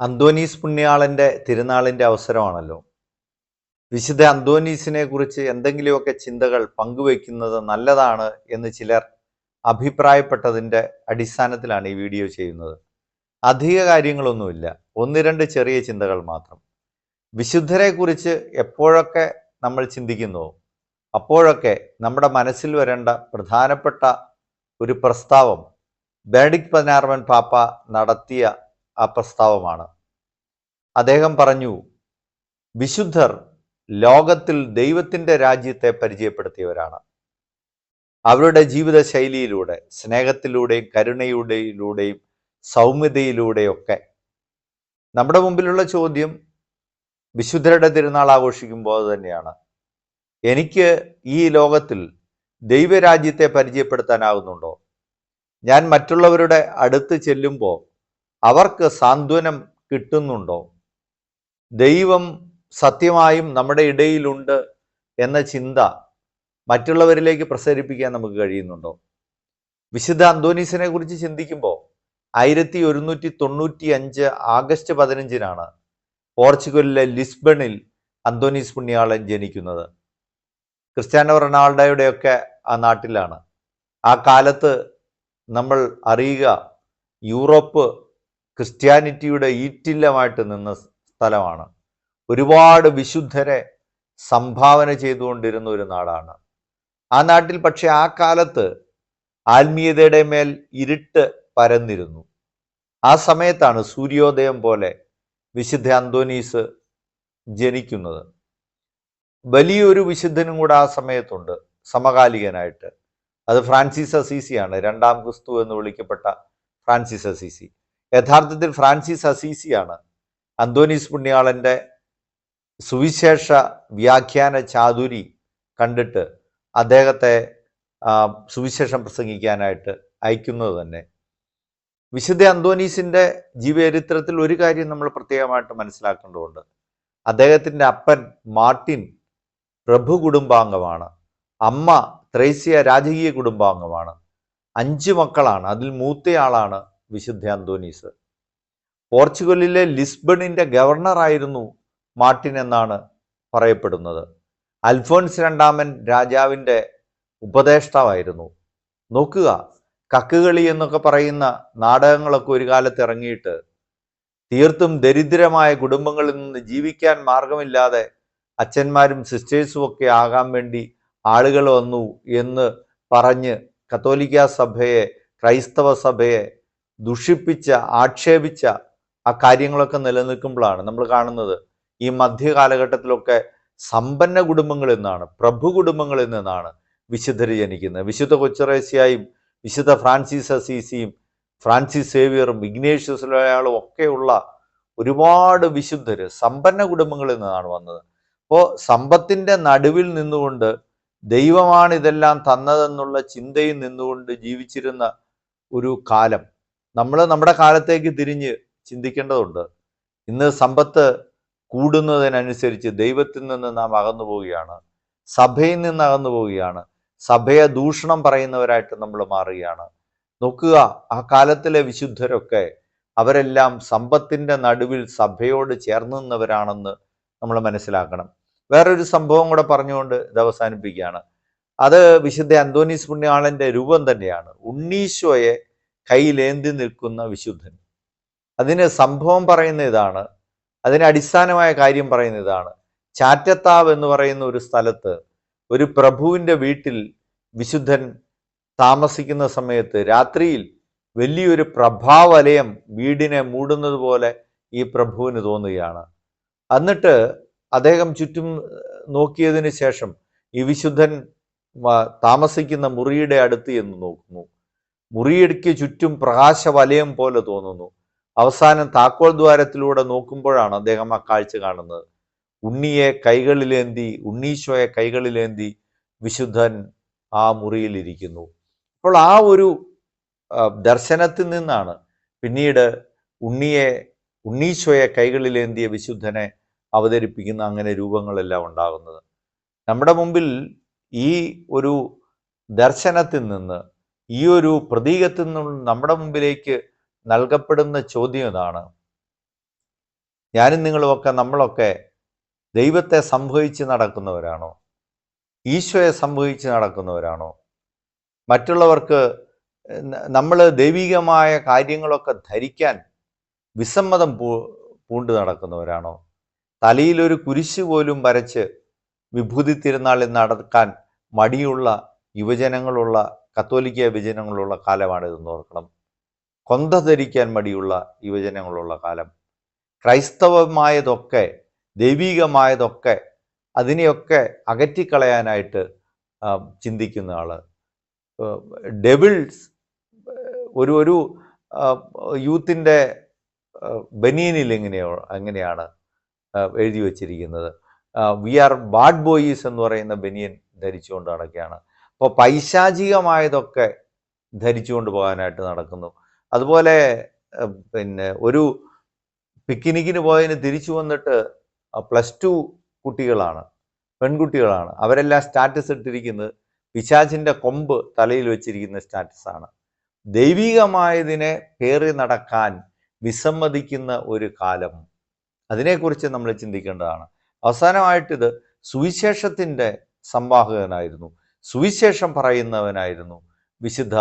അന്തോനീസ് പുണ്യാളന്റെ തിരുനാളിന്റെ അവസരമാണല്ലോ. വിശുദ്ധ അന്തോനീസിനെ കുറിച്ച് എന്തെങ്കിലുമൊക്കെ ചിന്തകൾ പങ്കുവയ്ക്കുന്നത് നല്ലതാണ് എന്ന് ചിലർ അഭിപ്രായപ്പെട്ടതിന്റെ അടിസ്ഥാനത്തിലാണ് ഈ വീഡിയോ ചെയ്യുന്നത്. അധിക കാര്യങ്ങളൊന്നുമില്ല. ഒന്ന് രണ്ട് ചെറിയ ചിന്തകൾ മാത്രം. വിശുദ്ധരെ കുറിച്ച് എപ്പോഴൊക്കെ നമ്മൾ ചിന്തിക്കുന്നുവോ അപ്പോഴൊക്കെ നമ്മുടെ മനസ്സിൽ വരേണ്ട പ്രധാനപ്പെട്ട ഒരു പ്രസ്താവം ബേഡിക് പതിനാറവൻ പാപ്പ നടത്തിയ ആ പ്രസ്താവമാണ് അദ്ദേഹം പറഞ്ഞു വിശുദ്ധർ ലോകത്തിൽ ദൈവത്തിന്റെ രാജ്യത്തെ പരിചയപ്പെടുത്തിയവരാണ്. അവരുടെ ജീവിത ശൈലിയിലൂടെ സ്നേഹത്തിലൂടെയും കരുണയിലൂടെയും സൗമ്യതയിലൂടെയൊക്കെ. നമ്മുടെ മുമ്പിലുള്ള ചോദ്യം വിശുദ്ധരുടെ തിരുനാൾ ആഘോഷിക്കുമ്പോൾ തന്നെയാണ്. എനിക്ക് ഈ ലോകത്തിൽ ദൈവരാജ്യത്തെ പരിചയപ്പെടുത്താനാകുന്നുണ്ടോ ഞാൻ മറ്റുള്ളവരുടെ അടുത്ത് ചെല്ലുമ്പോൾ അവർക്ക് സാന്ത്വനം കിട്ടുന്നുണ്ടോ? ദൈവം സത്യമായും നമ്മുടെ ഇടയിലുണ്ട് എന്ന ചിന്ത മറ്റുള്ളവരിലേക്ക് പ്രസരിപ്പിക്കാൻ നമുക്ക് കഴിയുന്നുണ്ടോ? വിശുദ്ധ അന്തോനീസിനെ കുറിച്ച് ചിന്തിക്കുമ്പോൾ ആയിരത്തി ഒരുന്നൂറ്റി തൊണ്ണൂറ്റി അഞ്ച് ആഗസ്റ്റ് പതിനഞ്ചിനാണ് പോർച്ചുഗലിലെ ലിസ്ബണിൽ അന്തോനീസ് പുണ്യാളൻ ജനിക്കുന്നത്. ക്രിസ്ത്യാനോ റൊണാൾഡോയുടെയൊക്കെ ആ നാട്ടിലാണ്. ആ കാലത്ത് നമ്മൾ അറിയുക യൂറോപ്പ് ക്രിസ്ത്യാനിറ്റിയുടെ ഈറ്റില്ലമായിട്ട് നിന്ന സ്ഥലമാണ്. ഒരുപാട് വിശുദ്ധരെ സംഭാവന ചെയ്തുകൊണ്ടിരുന്ന ഒരു നാടാണ്. ആ നാട്ടിൽ പക്ഷെ ആ കാലത്ത് ആത്മീയതയുടെ മേൽ ഇരുട്ട് പരന്നിരുന്നു. ആ സമയത്താണ് സൂര്യോദയം പോലെ വിശുദ്ധ അന്തോനീസ് ജനിക്കുന്നത്. വലിയൊരു വിശുദ്ധനും കൂടെ ആ സമയത്തുണ്ട് സമകാലികനായിട്ട്. അത് ഫ്രാൻസിസ് അസീസിയാണ് രണ്ടാം ക്രിസ്തു എന്ന് വിളിക്കപ്പെട്ട ഫ്രാൻസിസ് അസീസി. യഥാർത്ഥത്തിൽ ഫ്രാൻസിസ് അസീസിയാണ്. അന്തോനീസ് പുണ്യാളന്റെ സുവിശേഷ വ്യാഖ്യാന ചാതുരി കണ്ടിട്ട് അദ്ദേഹത്തെ സുവിശേഷം പ്രസംഗിക്കാനായിട്ട് അയക്കുന്നത് തന്നെ. വിശുദ്ധ അന്തോനീസിന്റെ ജീവചരിത്രത്തിൽ ഒരു കാര്യം നമ്മൾ പ്രത്യേകമായിട്ട് മനസ്സിലാക്കേണ്ടതുണ്ട്. അദ്ദേഹത്തിന്റെ അപ്പൻ മാർട്ടിൻ പ്രഭു കുടുംബാംഗമാണ്. അമ്മ ത്രേസ്യ രാജകീയ കുടുംബാംഗമാണ്. അഞ്ച് മക്കളാണ്. അതിൽ മൂത്തയാളാണ് വിശുദ്ധ അന്തോനീസ് പോർച്ചുഗലിലെ ലിസ്ബണിന്റെ ഗവർണറായിരുന്നു മാർട്ടിൻ എന്നാണ് പറയപ്പെടുന്നത്. അൽഫോൻസ് രണ്ടാമൻ രാജാവിന്റെ ഉപദേഷ്ടാവായിരുന്നു. നോക്കുക കക്കുകളി എന്നൊക്കെ പറയുന്ന നാടകങ്ങളൊക്കെ ഒരു കാലത്ത് ഇറങ്ങിയിട്ട് തീർത്തും ദരിദ്രമായ കുടുംബങ്ങളിൽ നിന്ന് ജീവിക്കാൻ മാർഗമില്ലാതെ അച്ഛന്മാരും സിസ്റ്റേഴ്സും ഒക്കെ ആകാൻ വേണ്ടി ആളുകൾ വന്നു എന്ന് പറഞ്ഞ് കത്തോലിക്ക സഭയെ ക്രൈസ്തവ സഭയെ ദുഷിപ്പിച്ച ആക്ഷേപിച്ച ആ കാര്യങ്ങളൊക്കെ നിലനിൽക്കുമ്പോഴാണ് നമ്മൾ കാണുന്നത് ഈ മധ്യകാലഘട്ടത്തിലൊക്കെ സമ്പന്ന കുടുംബങ്ങളിൽ നിന്നാണ് പ്രഭു കുടുംബങ്ങളിൽ നിന്നാണ് വിശുദ്ധർ ജനിക്കുന്നത്. വിശുദ്ധ കൊച്ചറേസ്യായും വിശുദ്ധ ഫ്രാൻസിസ് അസീസിയും ഫ്രാൻസിസ് സേവിയറും ഇഗ്നേഷ്യസ് ലോയാളും ഒക്കെയുള്ള ഒരുപാട് വിശുദ്ധർ സമ്പന്ന കുടുംബങ്ങളിൽ നിന്നാണ് വന്നത്. അപ്പോൾ സമ്പത്തിന്റെ നടുവിൽ നിന്നുകൊണ്ട് ദൈവമാണ് ഇതെല്ലാം തന്നതെന്നുള്ള ചിന്തയിൽ നിന്നുകൊണ്ട് ജീവിച്ചിരുന്ന ഒരു കാലം നമ്മൾ നമ്മുടെ കാലത്തേക്ക് തിരിഞ്ഞ് ചിന്തിക്കേണ്ടതുണ്ട്. ഇന്ന് സമ്പത്ത് കൂടുന്നതിനനുസരിച്ച് ദൈവത്തിൽ നിന്ന് നാം അകന്നു പോവുകയാണ്. സഭയിൽ നിന്ന് അകന്നു പോവുകയാണ്. സഭയെ ദൂഷണം പറയുന്നവരായിട്ട് നമ്മൾ മാറുകയാണ്. നോക്കുക ആ കാലത്തിലെ വിശുദ്ധരൊക്കെ അവരെല്ലാം സമ്പത്തിന്റെ നടുവിൽ സഭയോട് ചേർന്ന് നിന്നവരാണെന്ന് നമ്മൾ മനസ്സിലാക്കണം. വേറൊരു സംഭവം കൂടെ പറഞ്ഞുകൊണ്ട് ഇത് അവസാനിപ്പിക്കുകയാണ്. അത് വിശുദ്ധ അന്തോനീസ് പുണ്യാളന്റെ രൂപം തന്നെയാണ്. ഉണ്ണീശോയെ കയ്യിലേന്തി നിൽക്കുന്ന വിശുദ്ധൻ. അതിന് സംഭവം പറയുന്ന ഇതാണ്. അതിന് അടിസ്ഥാനമായ കാര്യം പറയുന്ന ഇതാണ്. ചാറ്റത്താവ് എന്ന് പറയുന്ന ഒരു സ്ഥലത്ത് ഒരു പ്രഭുവിന്റെ വീട്ടിൽ വിശുദ്ധൻ താമസിക്കുന്ന സമയത്ത് രാത്രിയിൽ വലിയൊരു പ്രഭാവലയം വീടിനെ മൂടുന്നത് പോലെ ഈ പ്രഭുവിന് തോന്നുകയാണ്. എന്നിട്ട് അദ്ദേഹം ചുറ്റും നോക്കിയതിന് ശേഷം ഈ വിശുദ്ധൻ താമസിക്കുന്ന മുറിയുടെ അടുത്ത് എന്ന് നോക്കുന്നു. മുറിയിടയ്ക്ക് ചുറ്റും പ്രകാശവലയം പോലെ തോന്നുന്നു. അവസാനം താക്കോൽ ദ്വാരത്തിലൂടെ നോക്കുമ്പോഴാണ് അദ്ദേഹം ആ കാഴ്ച കാണുന്നത്. ഉണ്ണിയെ കൈകളിലേന്തി ഉണ്ണീശോയെ കൈകളിലേന്തി വിശുദ്ധൻ ആ മുറിയിലിരിക്കുന്നു അപ്പോൾ ആ ഒരു ദർശനത്തിൽ നിന്നാണ് പിന്നീട് ഉണ്ണിയെ ഉണ്ണീശോയെ കൈകളിലേന്തിയ വിശുദ്ധനെ അവതരിപ്പിക്കുന്ന അങ്ങനെ രൂപങ്ങളെല്ലാം ഉണ്ടാകുന്നത്. നമ്മുടെ മുമ്പിൽ ഈ ഒരു ദർശനത്തിൽ നിന്ന് ഈ ഒരു പ്രതീകത്തിൽ നിന്നും നമ്മുടെ മുമ്പിലേക്ക് നൽകപ്പെടുന്ന ചോദ്യം ഇതാണ്. ഞാനും നിങ്ങളുമൊക്കെ നമ്മളൊക്കെ ദൈവത്തെ സംഭവിച്ച് നടക്കുന്നവരാണോ? ഈശോയെ സംഭവിച്ച് നടക്കുന്നവരാണോ? മറ്റുള്ളവർക്ക് നമ്മൾ ദൈവികമായ കാര്യങ്ങളൊക്കെ ധരിക്കാൻ വിസമ്മതം പൂണ്ട് നടക്കുന്നവരാണോ? തലയിലൊരു കുരിശ് പോലും വരച്ച് വിഭൂതി തിരുനാളിൽ നടക്കാൻ മടിയുള്ള യുവജനങ്ങളുള്ള കത്തോലിക്ക കാലമാണ് കാലമാണിതെന്ന് ഓർക്കണം. കൊന്ത ധരിക്കാൻ മടിയുള്ള യുവജനങ്ങളുള്ള കാലം. ക്രൈസ്തവമായതൊക്കെ ദൈവികമായതൊക്കെ അതിനെയൊക്കെ അകറ്റിക്കളയാനായിട്ട് ചിന്തിക്കുന്ന ആൾ. ഡെബിൾസ് ഒരു ഒരു യൂത്തിന്റെ ബനീനിൽ എങ്ങനെയോ അങ്ങനെയാണ് എഴുതി വച്ചിരിക്കുന്നത്. വി ആർ ബാഡ് ബോയ്സ് എന്ന് പറയുന്ന ബനിയൻ ധരിച്ചുകൊണ്ട് നടക്കുകയാണ് അപ്പോൾ പൈശാചികമായതൊക്കെ ധരിച്ചുകൊണ്ട് പോകാനായിട്ട് നടക്കുന്നു. അതുപോലെ പിന്നെ ഒരു പിക്നിക്കിന് പോയതിന് തിരിച്ചു വന്നിട്ട് പ്ലസ് ടു കുട്ടികളാണ് പെൺകുട്ടികളാണ്. അവരെല്ലാം സ്റ്റാറ്റസ് ഇട്ടിരിക്കുന്നത് പിശാചിന്റെ കൊമ്പ് തലയിൽ വെച്ചിരിക്കുന്ന സ്റ്റാറ്റസാണ്. ദൈവികമായതിനെ പേറി നടക്കാൻ വിസമ്മതിക്കുന്ന ഒരു കാലം. അതിനെക്കുറിച്ച് നമ്മൾ ചിന്തിക്കേണ്ടതാണ്. അവസാനമായിട്ടിത് സുവിശേഷത്തിന്റെ സംവാഹകനായിരുന്നു. സുവിശേഷം പറയുന്നവനായിരുന്നു വിശുദ്ധ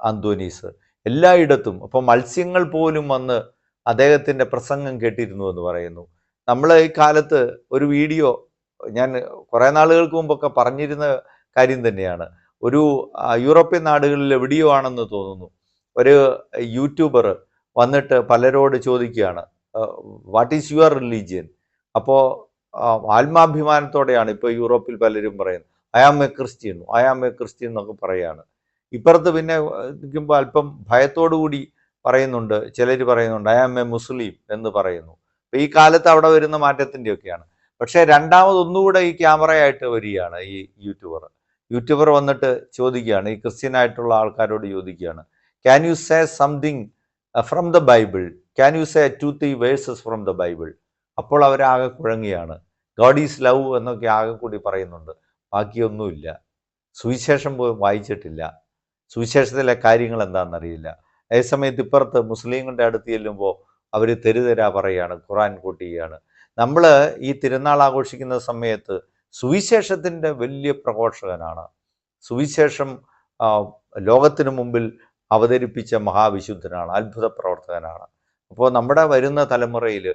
അന്തോനീസ്. എല്ലായിടത്തും അപ്പം മത്സ്യങ്ങൾ പോലും വന്ന് അദ്ദേഹത്തിന്റെ പ്രസംഗം കേട്ടിരുന്നു എന്ന് പറയുന്നു. നമ്മൾ ഈ കാലത്ത് ഒരു വീഡിയോ ഞാൻ കുറേ നാളുകൾക്ക് മുമ്പൊക്കെ പറഞ്ഞിരുന്ന കാര്യം തന്നെയാണ്. ഒരു യൂറോപ്യൻ നാടുകളിൽ എവിടെയോ ആണെന്ന് തോന്നുന്നു. ഒരു യൂട്യൂബർ വന്നിട്ട് പലരോട് ചോദിക്കുകയാണ് വാട്ട് ഈസ് യുവർ റിലീജിയൻ അപ്പോൾ ആത്മാഭിമാനത്തോടെയാണ് ഇപ്പോൾ യൂറോപ്പിൽ പലരും പറയുന്നത്. Am a Christian I'm a Christian എന്നൊക്കെ പറയുകയാണ് ഇപ്പുറത്ത് പിന്നെ നിൽക്കുമ്പോൾ അല്പം ഭയത്തോടു കൂടി പറയുന്നുണ്ട് ചിലർ പറയുന്നുണ്ട് അയാം എ മുസ്ലിം എന്ന് പറയുന്നു. അപ്പോൾ ഈ കാലത്ത് അവിടെ വരുന്ന മാറ്റത്തിന്റെയൊക്കെയാണ്. പക്ഷേ രണ്ടാമതൊന്നുകൂടെ ഈ ക്യാമറയായിട്ട് വരികയാണ് ഈ യൂട്യൂബർ. യൂട്യൂബർ വന്നിട്ട് ചോദിക്കുകയാണ് ഈ ക്രിസ്ത്യൻ ആയിട്ടുള്ള ആൾക്കാരോട് ചോദിക്കുകയാണ് can you say something from the Bible can you say two three verses from the Bible അപ്പോൾ അവരാകെ കുഴങ്ങിയാണ് ഗോഡ് ഈസ് ലവ് എന്നൊക്കെ ആകെ കൂടി പറയുന്നുണ്ട്. ബാക്കിയൊന്നുമില്ല. സുവിശേഷം പോലും വായിച്ചിട്ടില്ല. സുവിശേഷത്തിലെ കാര്യങ്ങൾ എന്താണെന്നറിയില്ല. അതേസമയത്ത് ഇപ്പുറത്ത് മുസ്ലിങ്ങളുടെ അടുത്ത് ചെല്ലുമ്പോൾ അവർ തെരുതെരാ പറയുകയാണ് ഖുറാൻ കൂട്ടുകയാണ് നമ്മൾ ഈ തിരുനാൾ ആഘോഷിക്കുന്ന സമയത്ത് സുവിശേഷത്തിന്റെ വലിയ പ്രഘോഷകനാണ്. സുവിശേഷം ലോകത്തിനു മുമ്പിൽ അവതരിപ്പിച്ച മഹാവിശുദ്ധനാണ് അത്ഭുത പ്രവർത്തകനാണ് അപ്പോൾ നമ്മുടെ വരുന്ന തലമുറയിൽ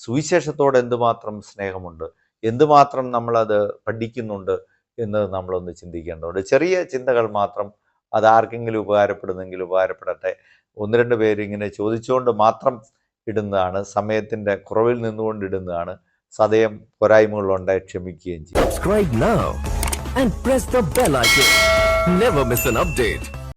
സുവിശേഷത്തോട് എന്തുമാത്രം സ്നേഹമുണ്ട്? എന്തുമാത്രം നമ്മളത് പഠിക്കുന്നുണ്ട്? എന്ന് നമ്മളൊന്ന് ചിന്തിക്കേണ്ടതുണ്ട്. ചെറിയ ചിന്തകൾ മാത്രം അത് ആർക്കെങ്കിലും ഉപകാരപ്പെടുന്നെങ്കിൽ ഉപകാരപ്പെടട്ടെ. ഒന്ന് രണ്ട് പേരിങ്ങനെ ചോദിച്ചുകൊണ്ട് മാത്രം ഇടുന്നതാണ്. സമയത്തിന്റെ കുറവിൽ നിന്നുകൊണ്ട് ഇടുന്നതാണ്. സദയം പോരായ്മകളുണ്ടായി ക്ഷമിക്കുകയും ചെയ്യും.